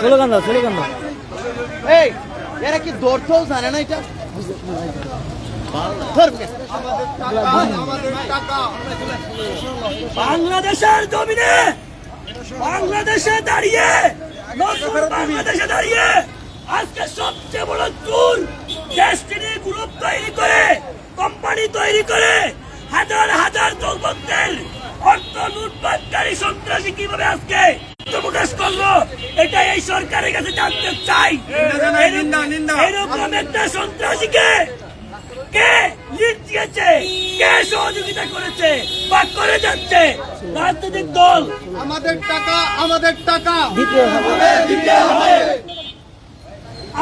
Slogan দাও slogan দাও। এই এরা কি দৌড়তেও জানে না এটা? বাংলাদেশের জমিনে বাংলাদেশে দাঁড়িয়ে বাংলাদেশে দাঁড়িয়ে আজকে সবচেয়ে বড় চুর ডেস্টিনি গ্রুপ তৈরি করে কোম্পানি তৈরি করে হাজার হাজার যুবকদের অর্থ লুটপাটকারী সন্ত্রাসী কীভাবে আজকে প্রকাশ করল? এটা এই সরকারের কাছে জানতে চাই। এরকম একটা সন্ত্রাসীকে কে লিড দিয়েছে? কে সহযোগিতা করেছে? বা করে যাচ্ছে? রাজনৈতিক দল। আমাদের টাকা আমাদের টাকা। দিতে হবে দিতে হবে।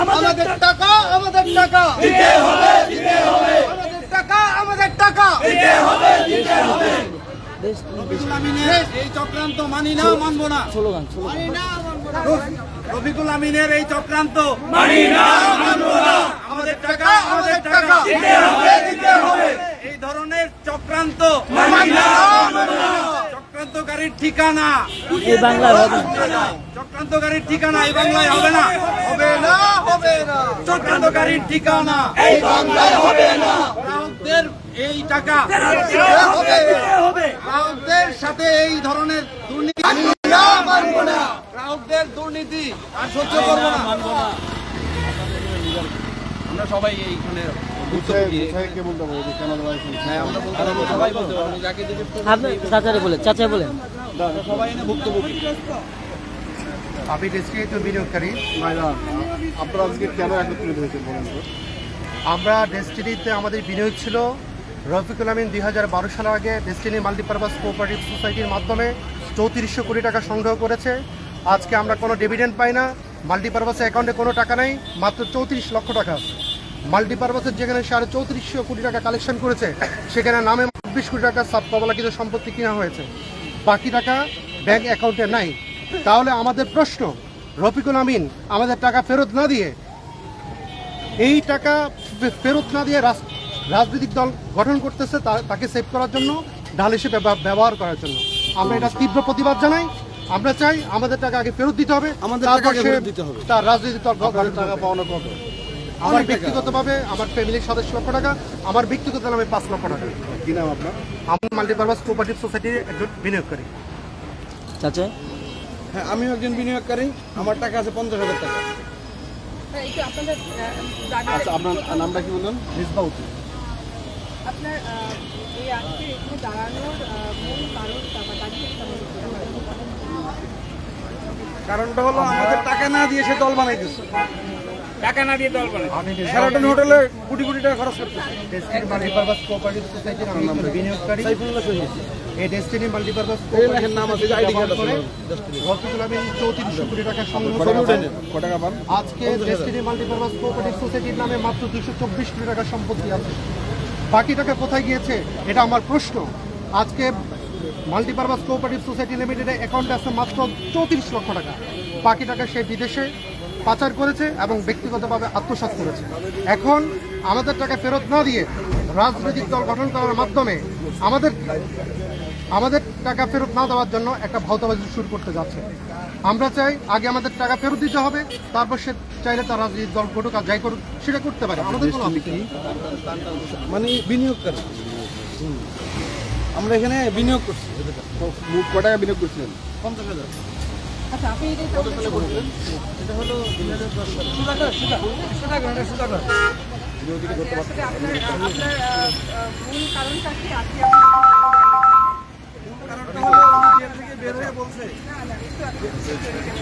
আমাদের আমাদের টাকা আমাদের টাকা। দিতে হবে দিতে হবে আমাদের টাকা আমাদের টাকা দিতে হবে দিতে হবে রফিকুল আমিনের এই চক্রান্ত মানি না মানবো না। রফিকুল আমিনের এই চক্রান্ত মানি না মানবো না। আমাদের টাকা আমাদের টাকা। দিতে হবে দিতে হবে। এই ধরনের চক্রান্ত মানি না মানবো না। চক্রান্তকারীর ঠিকানা। এই বাংলায় হবে না। চক্রান্তকারীর ঠিকানা এই বাংলায় হবে না। হবে না হবে না। চক্রান্তকারীর ঠিকানা। এই বাংলায় হবে না। গ্রাহকদের এই টাকা গ্রাহকদের সাথে এই ধরনের দুর্নীতি গ্রাহকদের দুর্নীতি আর সহ্য করব না। আমরা সবাই এইখানে আপনি চাচারে বলেন চাচা বলেন সবাই এনে ভুক্তভোগী। আমি ডেস্টিনিত বিনিয়োগকারী আপনারা আজকে কেন একত্রিত হয়েছে বলেন তো? আমরা ডেস্টিনিতে আমাদের বিনিয়োগ ছিল রফিকুল আমিন, দুই হাজার বারো সালের আগে ডেস্টিনি মাল্টিপারপাস কোঅপারেটিভ সোসাইটির মাধ্যমে চৌত্রিশশো কোটি টাকা সংগ্রহ করেছে। আজকে আমরা কোনো ডিভিডেন্ড পাই না। মাল্টিপারপাস অ্যাকাউন্টে কোনো টাকা নেই, মাত্র চৌত্রিশ লক্ষ টাকা মাল্টিপারপাসের যেখানে সাড়ে চৌত্রিশশো কোটি টাকা কালেকশন করেছে, সেখানে নামে চব্বিশ কোটি টাকা সাব কমলাকিত সম্পত্তি কিনা হয়েছে। বাকি টাকা ব্যাংক অ্যাকাউন্টে নাই। তাহলে আমাদের প্রশ্ন, রফিকুল আমিন, আমাদের টাকা ফেরত না দিয়ে, এই টাকা ফেরত না দিয়ে রাস- রাজনৈতিক দল গঠন করতেছে তা- তাকে সেভ করার জন্য ঢাল হিসেবে ব্যবহার করার জন্য। আমরা এটা তীব্র প্রতিবাদ জানাই। আমরা চাই আমাদের টাকা আগে ফেরত দিতে হবে। আমাদের তারপর আগে ফেরত দিতে হবে। তার রাজনৈতিক দল গঠন টাকা পাওয়ানো কত আমার ব্যক্তিগতভাবে আমার ফ্যামিলির সদস্য লক্ষ টাকা আমার ব্যক্তিগত নামে পাঁচ লক্ষ টাকা। কি নাম আপনার? আমি মাল্টিপারপাস কোঅপারেটিভ সোসাইটির একজন বিনিয়োগকারী। চাচা? হ্যাঁ আমিও একজন বিনিয়োগকারী। আমার টাকা আছে পঞ্চাশ হাজার টাকা। আচ্ছা আপনার নামটা কি বললেন? মিসবাউদ্দিন আপনার এই আজকে এখানে দাঁড়ানোর মূল কারণ বা দাঁড়িয়ে কারণটা হলো আমাদের টাকা না দিয়ে সে দল বানাইতেছে। টাকা না দিয়ে দল আমি শেরাটন হোটেলে কোটি কোটি টাকা খরচ করতেছে। ডেস্টিনি মাল্টিপারপাস কোঅপারেটিভ সোসাইটির আমি একজন বিনিয়োগকারী। সাইফুল্লাহ শহীদ এই ডেস্টিনি মাল্টিপারপাস লেখেন নাম আছে আইডি কার্ড আছে। রফিকুল আমিন চৌত্রিশশো কোটি টাকা সংগ্রহ কত করেছে উঠেন ক টাকা পান? আজকে ডেস্টিনি মাল্টিপারপাস কোঅপারেটিভ সোসাইটির নামে মাত্র দুশো চব্বিশ কোটি টাকার সম্পত্তি আছে। বাকি টাকা কোথায় গিয়েছে এটা আমার প্রশ্ন। আজকে মাল্টিপারপাস কোঅপারেটিভ সোসাইটি লিমিটেডের অ্যাকাউন্টে আছে মাত্র চৌত্রিশ লক্ষ টাকা। বাকি টাকা সে বিদেশে পাচার করেছে এবং ব্যক্তিগতভাবে আত্মসাৎ করেছে। এখন আমাদের টাকা ফেরত না দিয়ে রাজনৈতিক দল গঠন করার মাধ্যমে আমাদের আমাদের টাকা ফেরত না দেওয়ার জন্য একটা ভাওতাবাজি শুরু করতে যাচ্ছে। আমরা চাই আগে আমাদের টাকা ফেরত দিতে হবে, তারপর সে চাইলে তারা রাজনৈতিক দল গঠুক আর যাই করুক সেটা করতে পারে। আমাদের কোনো। মানে বিনিয়োগকারী। হুম। আমরা এখানে বিনিয়োগ করছি। ক টাকা বিনিয়োগ করছিলেন? পঞ্চাশ হাজার। আচ্ছা আপনি কত সালে হলো হয়ে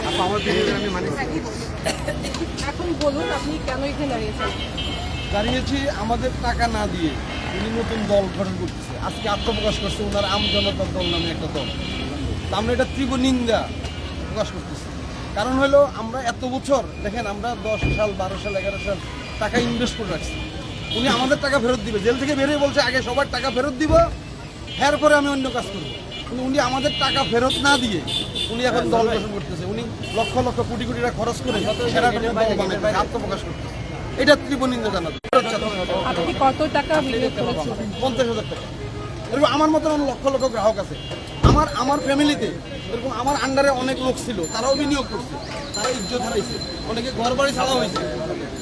আমার আমি মানি এখন বলুন, আপনি কেন এখানে দাঁড়িয়েছেন? দাঁড়িয়েছি আমাদের টাকা না দিয়ে উনি নতুন দল গঠন করতেছে। আজকে আত্মপ্রকাশ করছে ওনার আম জনতার দল নামে একটা দল। তা আমরা এটা তীব্র নিন্দা প্রকাশ করতেছি। কারণ হলো, আমরা এত বছর, দেখেন আমরা দশ সাল, বারো সাল, এগারো সাল টাকা ইনভেস্ট করে রাখছি। উনি আমাদের টাকা ফেরত দিবে। জেল থেকে বেরিয়ে বলছে, আগে সবার টাকা ফেরত দিব পরে আমি অন্য কাজ করব। উনি আমাদের টাকা ফেরত না দিয়ে উনি এখন দল গঠন করতেছে। উনি লক্ষ লক্ষ কোটি কোটি টাকা খরচ করে সেরা আত্মপ্রকাশ করতেছে। এটা তীব্র নিন্দা জানাতে কত টাকা পঞ্চাশ হাজার টাকা। এরকম আমার মতন অনেক লক্ষ লক্ষ গ্রাহক আছে। আমার আমার ফ্যামিলিতে এরকম আমার আন্ডারে অনেক লোক ছিল তারাও বিনিয়োগ করছে। তারা ইজ্জত হারাইছে। অনেকে ঘর বাড়ি ছাড়া হয়েছে।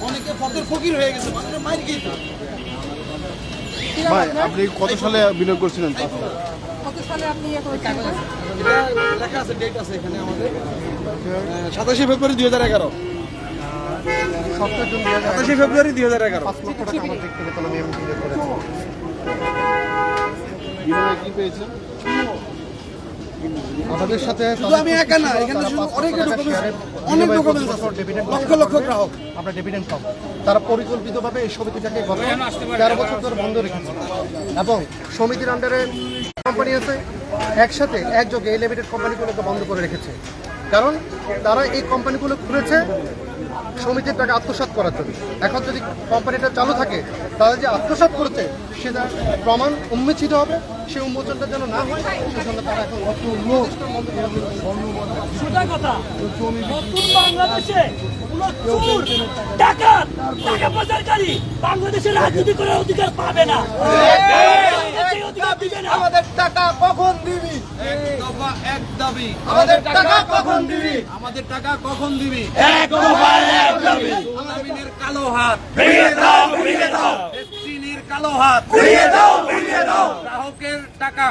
অনেকে পথের ফকির হয়ে গেছে মানুষের মাইর গিয়েছে ভাই আপনি কত সালে বিনিয়োগ করছিলেন? সালে আপনি করেছেন এটা লেখা আছে ডেট আছে এখানে আমাদের। সাতাশে ফেব্রুয়ারি দুই হাজার এগারো। সাতাশে ফেব্রুয়ারি দুই হাজার এগারো। পাঁচ লক্ষ টাকা আমার দিক থেকে তাহলে আমি আমি বিনিয়োগ করেছি বিনিময়ে কি পেয়েছেন আমাদের সাথে শুধু আমি একা না এখানে শুধু অনেক অনেক ডকুমেন্টস আছে। লক্ষ লক্ষ গ্রাহক। আমরা ডিভিডেন্ড পাবো। তারা পরিকল্পিতভাবে এই সমিতিটাকে গত তেরো বছর ধরে বন্ধ রেখেছে। এবং সমিতির আন্ডারে কোম্পানি আছে, একসাথে, একযোগে এই লিমিটেড কোম্পানিগুলোকে বন্ধ করে রেখেছে। কারণ তারা এই কোম্পানিগুলো খুলেছে সমিতির টাকা আত্মসাৎ করার জন্য। এখন যদি কোম্পানিটা চালু থাকে, তারা যে আত্মসাৎ করেছে, সেটা প্রমাণ উন্মোচিত হবে, সে উন্মোচনটা যেন না হয় সেজন্য তারা এখন কথা। ডাকাত টাকা পাচারকারী বাংলাদেশের রাজনীতি করার অধিকার পাবে না। আমাদের টাকা কখন দিবি? এক দাবি। আমাদের টাকা কখন দিবি? আমাদের টাকা কখন দিবি? এক দফা এক দাবি। আলামিনের কালো হাত। ভেঙে দাও ভেঙে দাও। ডেস্টিনির কালো হাত। ভেঙে দাও ভেঙে দাও। গ্রাহকের টাকা।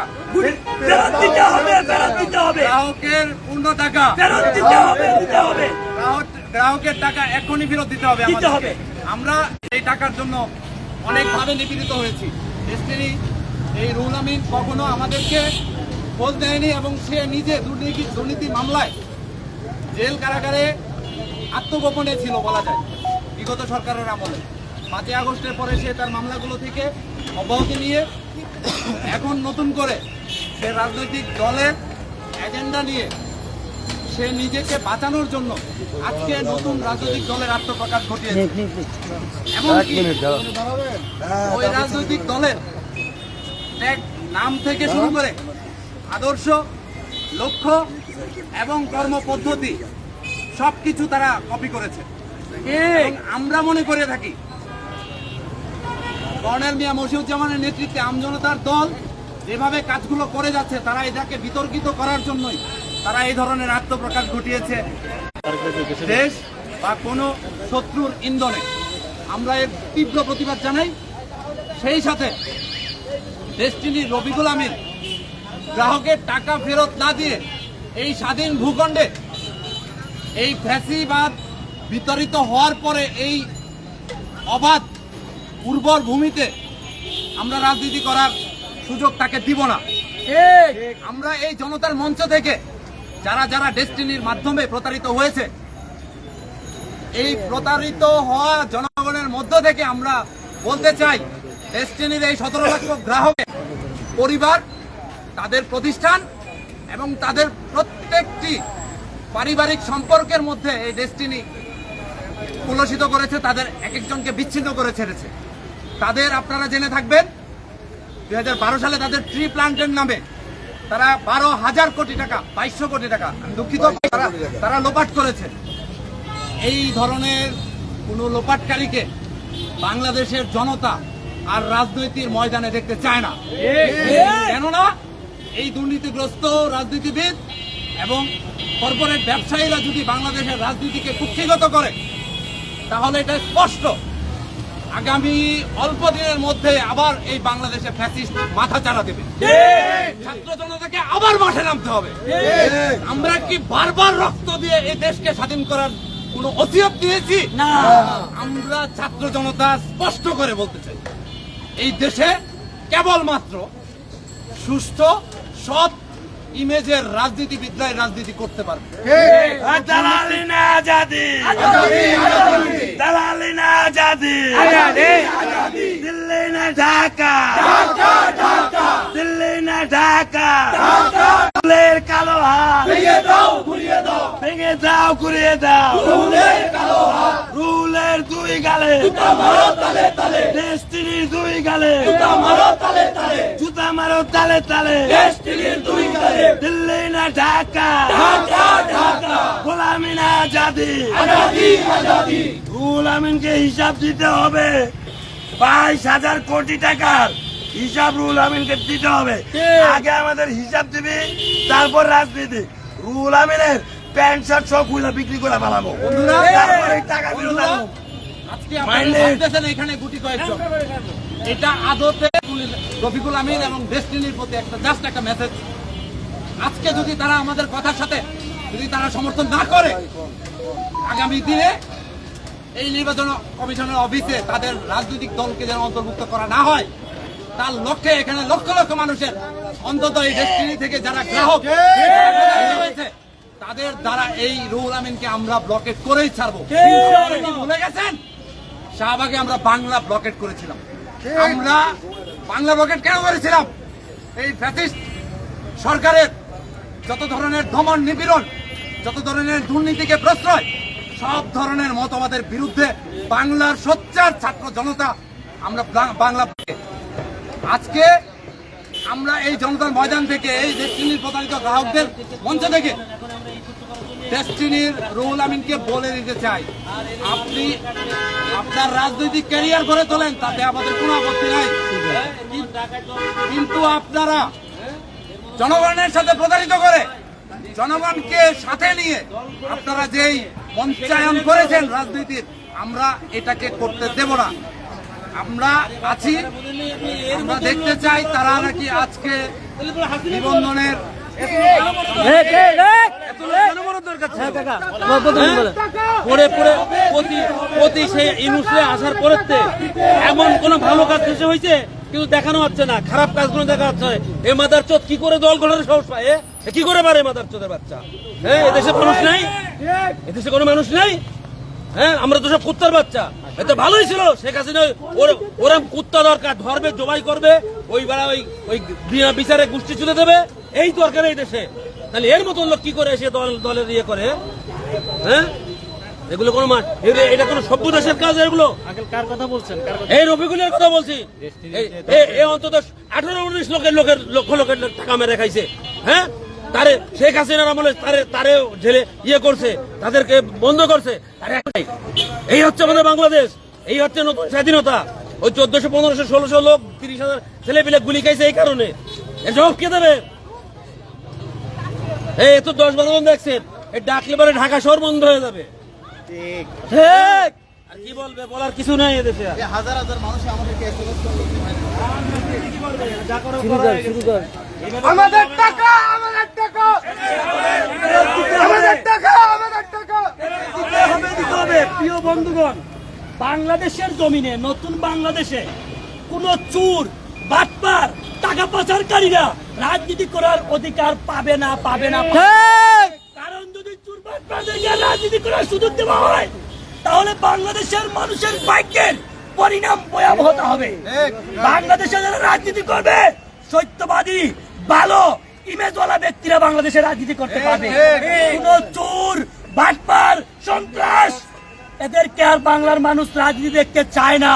ফেরত দিতে হবে ফেরত দিতে হবে। গ্রাহকের পূর্ণ টাকা। ফেরত দিতে হবে দিতে হবে। গ্রাহক- গ্রাহকের টাকা এখনই ফেরত দিতে হবে। আমরা এই টাকার জন্য অনেকভাবে নিপীড়িত হয়েছি। ডেস্টিনি এই রুল আমিন কখনো আমাদেরকে খোঁজ দেয়নি এবং সে নিজে দুর্নীতি দুর্নীতি মামলায় জেল কারাগারে আত্মগোপনে ছিল বলা যায় বিগত সরকারের আমলে। পাঁচই আগস্টের পরে সে তার মামলাগুলো থেকে অব্যাহতি নিয়ে এখন নতুন করে সে রাজনৈতিক দলের এজেন্ডা নিয়ে সে নিজেকে বাঁচানোর জন্য আজকে নতুন রাজনৈতিক দলের আত্মপ্রকাশ ঘটিয়েছে। এমনকি ওই রাজনৈতিক দলের নাম থেকে শুরু করে আদর্শ লক্ষ্য এবং কর্মপদ্ধতি সবকিছু তারা কপি করেছে। আমরা মনে করে থাকি কর্নেল মিয়া মশিউজ্জামানের নেতৃত্বে আমজনতার দল যেভাবে কাজগুলো করে যাচ্ছে তারা এটাকে বিতর্কিত করার জন্যই তারা এই ধরনের আত্মপ্রকাশ ঘটিয়েছে। দেশ বা কোনো শত্রুর ইন্ধনে আমরা এর তীব্র প্রতিবাদ জানাই। সেই সাথে দেশটিনি রবিকুল আমিন গ্রাহকের টাকা ফেরত না দিয়ে এই স্বাধীন ভূখণ্ডে এই ফ্যাসিবাদ বিতরিত হওয়ার পরে এই অবাধ উর্বর ভূমিতে আমরা রাজনীতি করার সুযোগ তাকে দিব না। আমরা এই জনতার মঞ্চ থেকে যারা যারা ডেস্টিনির মাধ্যমে প্রতারিত হয়েছে, এই প্রতারিত হওয়া জনগণের মধ্য থেকে আমরা বলতে চাই, ডেস্টিনির এই সতেরো লক্ষ গ্রাহকের পরিবার, তাদের প্রতিষ্ঠান এবং তাদের প্রত্যেকটি পারিবারিক সম্পর্কের মধ্যে এই ডেস্টিনি কুলসিত করেছে, তাদের এক একজনকে বিচ্ছিন্ন করে ছেড়েছে। তাদের আপনারা জেনে থাকবেন, দুই হাজার বারো সালে তাদের ট্রি প্লান্টের নামে তারা বারো হাজার কোটি টাকা, বাইশশো কোটি টাকা দুঃখিত, তারা তারা লোপাট করেছে। এই ধরনের কোনো লোপাটকারীকে বাংলাদেশের জনতা আর রাজনৈতিক ময়দানে দেখতে চায় না। কেননা এই দুর্নীতিগ্রস্ত রাজনীতিবিদ এবং কর্পোরেট ব্যবসায়ীরা যদি বাংলাদেশের রাজনীতিকে কুক্ষিগত করে, তাহলে এটা স্পষ্ট আগামী অল্প দিনের মধ্যে আবার এই বাংলাদেশে ফ্যাসিস্ট মাথা চাড়া দেবে। ছাত্র জনতাকে আবার মাঠে নামতে হবে। আমরা কি বারবার রক্ত দিয়ে এই দেশকে স্বাধীন করার কোন অসিয়ত দিয়েছি? না। আমরা ছাত্র জনতা স্পষ্ট করে বলতে চাই এই দেশে কেবলমাত্র সুস্থ সৎ ইমেজের রাজনীতিবিদরাই রাজনীতি করতে পারবে। দালালি না আজাদি। দালালি না আজাদি। দিল্লি না ঢাকা। দিল্লি না ঢাকা। কালো হাত ভেঙে দাও ঘুরিয়ে দাও। রুলের কালো হাত। রুলের দুই গালে। জুতা মারো তালে তালে। ডেস্টিনির দুই গালে। জুতা মারো তালে তালে। জুতা মারো তালে তালে। ডেস্টিনির দুই গালে। দিল্লি না ঢাকা? ঢাকা ঢাকা। গোলামি না আজাদি? আজাদি আজাদি। রুল আমিনকে হিসাব দিতে হবে। বাইশ হাজার কোটি টাকার হিসাব রুল আমিনকে দিতে হবে। আগে আমাদের হিসাব দিবি তারপর রাজনীতি। রুল আমিনের প্যান্ট শার্ট সব খুলে বিক্রি করে ফেলাবো। তারপরে টাকা ফেরত আনব। আজকে আপনারা এখানে গুটি কয়েকজন। এটা আদতে রফিকুল আমিন এবং ডেস্টিনির প্রতি একটা জাস্ট একটা মেসেজ আজকে যদি তারা আমাদের কথার সাথে যদি তারা সমর্থন না করে আগামী দিনে এই নির্বাচন কমিশনের অফিসে তাদের রাজনৈতিক দলকে যেন অন্তর্ভুক্ত করা না হয় তার লক্ষ্যে এখানে লক্ষ লক্ষ মানুষের অন্তত এই ডেস্টিনি থেকে যারা গ্রাহক হয়েছে, তাদের দ্বারা এই রুহুল আমিনকে আমরা ব্লকেট করেই ছাড়বো। ভুলে গেছেন? শাহবাগে আমরা বাংলা ব্লকেট করেছিলাম। আমরা বাংলা ব্লকেট কেন করেছিলাম? এই ফ্যাসিস্ট সরকারের যত ধরনের দমন নিপীড়ন যত ধরনের দুর্নীতিকে প্রশ্রয় সব ধরনের মতবাদের বিরুদ্ধে বাংলার সোচ্চার ছাত্র জনতা আমরা বাংলা আজকে আমরা এই জনতার ময়দান থেকে এই ডেস্টিনির প্রতারিত গ্রাহকদের মঞ্চ থেকে ডেস্টিনির রুহুল আমিনকে বলে দিতে চাই। আপনি আপনার রাজনৈতিক ক্যারিয়ার গড়ে তোলেন, তাতে আমাদের কোনো আপত্তি নাই। কিন্তু আপনারা জনগণের সাথে প্রতারিত করে জনগণকে সাথে নিয়ে আপনারা যেই মঞ্চায়ন করেছেন রাজনীতির, আমরা এটাকে করতে দেব না। আমরা আছি, আমরা দেখতে চাই তারা নাকি আজকে নিবন্ধনের এমন কোন ভালো কাজ শেষে হয়েছে? কিন্তু দেখানো হচ্ছে না, খারাপ কাজগুলো দেখা যাচ্ছে। এ মাদার চোদ কি করে দল গঠনের সাহস পায় কি করে পারে মাদার চোদের বাচ্চা? হ্যাঁ এদেশে মানুষ নাই? এদেশে কোনো মানুষ নাই? হ্যাঁ আমরা তো সব কুত্তার বাচ্চা। এতে ভালোই ছিল শেখ হাসিনা ওর- ওরম কুত্তা দরকার ধরবে জবাই করবে ওই বেড়া ওই ওই বিনা বিচারে গোষ্ঠী চুলে দেবে এই দরকার এই দেশে। তাহলে এর মতন লোক কি করে এসে দল দলের ইয়ে করে? হ্যাঁ? এগুলো কোনো মা- এটা কোনো সভ্য দেশের কাজ এগুলো? কার কথা বলছেন? এই রফিকুলের কথা বলছি। এই- অন্তত আঠারো উনিশ লোকের লোকের লক্ষ লোকের টাকা মেরে খাইছে হ্যাঁ? তারে শেখ হাসিনার আমলে তারে তারে জেলে ইয়ে করছে তাদেরকে বন্ধ করছে। আরে একটাই, এই হচ্ছে আমাদের বাংলাদেশ। এই হচ্ছে নতুন স্বাধীনতা। ওই চোদ্দশো পনেরোশো ষোলোশো লোক তিরিশ হাজার ছেলে পেলে গুলি খাইছে এই কারণে। জবাব কে দেবে? এই তো দশ বারো জন দেখছেন এই ডাকলে পরে ঢাকা শহর বন্ধ হয়ে যাবে। ঠিক। আর কি বলবে বলার কিছু নাই এদেশে হাজার হাজার মানুষ আমাদেরকে আমাদের টাকা আমাদের টাকা। আমাদের টাকা আমাদের টাকা। দিতে হবে প্রিয় বন্ধুগণ বাংলাদেশের জমিনে নতুন বাংলাদেশে কোন চুর বাটপার টাকা পাচারকারীরা রাজনীতি করার অধিকার পাবে না পাবে না। কারণ যদি চুর বাটপারদেরকে রাজনীতি করার সুযোগ দেওয়া হয় তাহলে বাংলাদেশের মানুষের ভাগ্যের পরিণাম ভয়াবহতা হবে। বাংলাদেশে যারা রাজনীতি করবে সত্যবাদী ভালো ইমেজওয়ালা ব্যক্তিরা বাংলাদেশে রাজনীতি করতে পারবে। কোন চোর বাটপার সন্ত্রাস এদেরকে আর বাংলার মানুষ রাজনীতি দেখতে চায় না।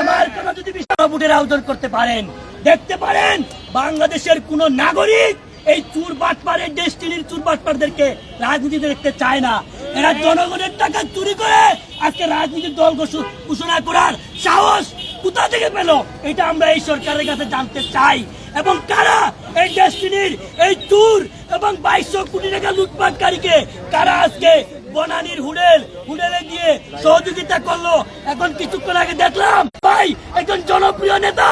আমার কথা যদি বিশাল ভোটের আয়োজন করতে পারেন দেখতে পারেন বাংলাদেশের কোন নাগরিক এই চুর বাটপারের ডেস্টিনির চুর বাটপারদেরকে রাজনীতি দেখতে চায় না। এরা জনগণের টাকা চুরি করে আজকে রাজনীতির দল ঘোষ- ঘোষণা করার সাহস কোথা থেকে পেল? এটা আমরা এই সরকারের কাছে জানতে চাই। এবং কারা এই ডেস্টিনির এই চুর এবং বাইশশো কোটি টাকা লুটপাটকারীকে কারা আজকে বনানির হুডেল, হুডেলে গিয়ে সহযোগিতা করল? এখন কিছুক্ষণ আগে দেখলাম, ভাই, একজন জনপ্রিয় নেতা।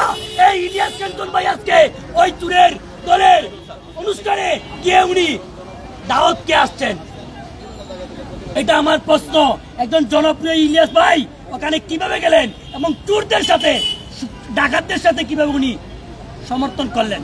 এই ইলিয়াস কাঞ্চন ভাই আজকে ওই চুরের দলের অনুষ্ঠানে গিয়ে উনি দাওয়াতকে আসছেন। এটা আমার প্রশ্ন, একজন জনপ্রিয় ইলিয়াস ভাই ওখানে কীভাবে গেলেন এবং চোরদের সাথে, ডাকাতদের সাথে কীভাবে উনি সমর্থন করলেন।